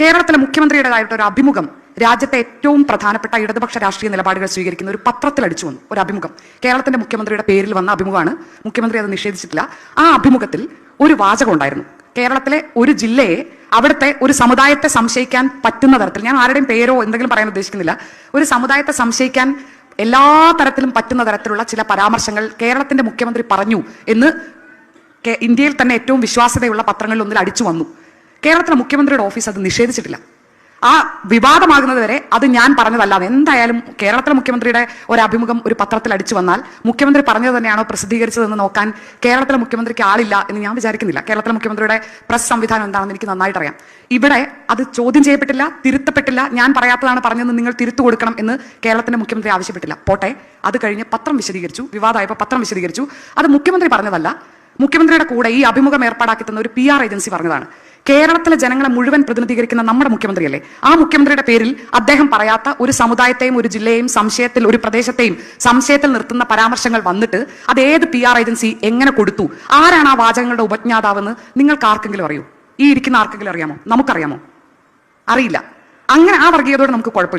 കേരളത്തിലെ മുഖ്യമന്ത്രിയുടേതായിട്ട് ഒരു അഭിമുഖം രാജ്യത്തെ ഏറ്റവും പ്രധാനപ്പെട്ട ഇടതുപക്ഷ രാഷ്ട്രീയ നിലപാടുകൾ സ്വീകരിക്കുന്ന ഒരു പത്രത്തിൽ അടിച്ചു വന്നു. ഒരു അഭിമുഖം. കേരളത്തിന്റെ മുഖ്യമന്ത്രിയുടെ പേരിൽ വന്ന അഭിമുഖമാണ്. മുഖ്യമന്ത്രി അത് നിഷേധിച്ചിട്ടില്ല. ആ അഭിമുഖത്തിൽ ഒരു വാചകം ഉണ്ടായിരുന്നു. കേരളത്തിലെ ഒരു ജില്ലയെ അവിടുത്തെ ഒരു സമുദായത്തെ സംശയിക്കാൻ പറ്റുന്ന തരത്തിൽ ഞാൻ ആരുടെയും പേരോ എന്തെങ്കിലും പറയാൻ ഉദ്ദേശിക്കുന്നില്ല ഒരു സമുദായത്തെ സംശയിക്കാൻ എല്ലാ തരത്തിലും പറ്റുന്ന തരത്തിലുള്ള ചില പരാമർശങ്ങൾ കേരളത്തിന്റെ മുഖ്യമന്ത്രി പറഞ്ഞു എന്ന് ഇന്ത്യയിൽ തന്നെ ഏറ്റവും വിശ്വാസ്യതയുള്ള പത്രങ്ങളിൽ ഒന്നിൽ അടിച്ചു വന്നു. കേരളത്തിലെ മുഖ്യമന്ത്രിയുടെ ഓഫീസ് അത് നിഷേധിച്ചിട്ടില്ല. ആ വിവാദമാകുന്നത് വരെ അത് ഞാൻ പറഞ്ഞതല്ലാതെ എന്തായാലും കേരളത്തിലെ മുഖ്യമന്ത്രിയുടെ ഒരു അഭിമുഖം ഒരു പത്രത്തിൽ അടിച്ചു വന്നാൽ മുഖ്യമന്ത്രി പറഞ്ഞത് തന്നെയാണോ പ്രസിദ്ധീകരിച്ചതെന്ന് നോക്കാൻ കേരളത്തിലെ മുഖ്യമന്ത്രിക്ക് ആളില്ല എന്ന് ഞാൻ വിചാരിക്കുന്നില്ല. കേരളത്തിലെ മുഖ്യമന്ത്രിയുടെ പ്രസ് സംവിധാനം എന്താണെന്ന് എനിക്ക് നന്നായിട്ട് അറിയാം ഇവിടെ അത് ചോദ്യം ചെയ്യപ്പെട്ടില്ല തിരുത്തപ്പെട്ടില്ല ഞാൻ പറയാത്തതാണ് പറഞ്ഞതെന്ന് നിങ്ങൾ തിരുത്തു കൊടുക്കണം എന്ന് കേരളത്തിന്റെ മുഖ്യമന്ത്രി ആവശ്യപ്പെട്ടില്ല. പോട്ടെ അത് കഴിഞ്ഞ് പത്രം വിശദീകരിച്ചു വിവാദമായപ്പോൾ പത്രം വിശദീകരിച്ചു. അത് മുഖ്യമന്ത്രി പറഞ്ഞതല്ല. മുഖ്യമന്ത്രിയുടെ കൂടെ ഈ അഭിമുഖം ഏർപ്പാടാക്കി തന്ന ഒരു പി ആർ ഏജൻസി പറഞ്ഞതാണ്. കേരളത്തിലെ ജനങ്ങളെ മുഴുവൻ പ്രതിനിധീകരിക്കുന്ന നമ്മുടെ മുഖ്യമന്ത്രിയല്ലേ? ആ മുഖ്യമന്ത്രിയുടെ പേരിൽ അദ്ദേഹം പറയാത്ത ഒരു സമുദായത്തെയും ഒരു ജില്ലയെയും സംശയത്തിൽ ഒരു പ്രദേശത്തെയും സംശയത്തിൽ നിർത്തുന്ന പരാമർശങ്ങൾ വന്നിട്ട് അത് ഏത് പി ആർ ഏജൻസി എങ്ങനെ കൊടുത്തു? ആരാണ് ആ വാചകങ്ങളുടെ ഉപജ്ഞാതാവെന്ന് നിങ്ങൾക്ക് ആർക്കെങ്കിലും അറിയൂ? ഈ ഇരിക്കുന്ന ആർക്കെങ്കിലും അറിയാമോ? നമുക്കറിയാമോ? അറിയില്ല. അങ്ങനെ ആ വർഗീയതയോട് നമുക്ക് കുഴപ്പമില്ല.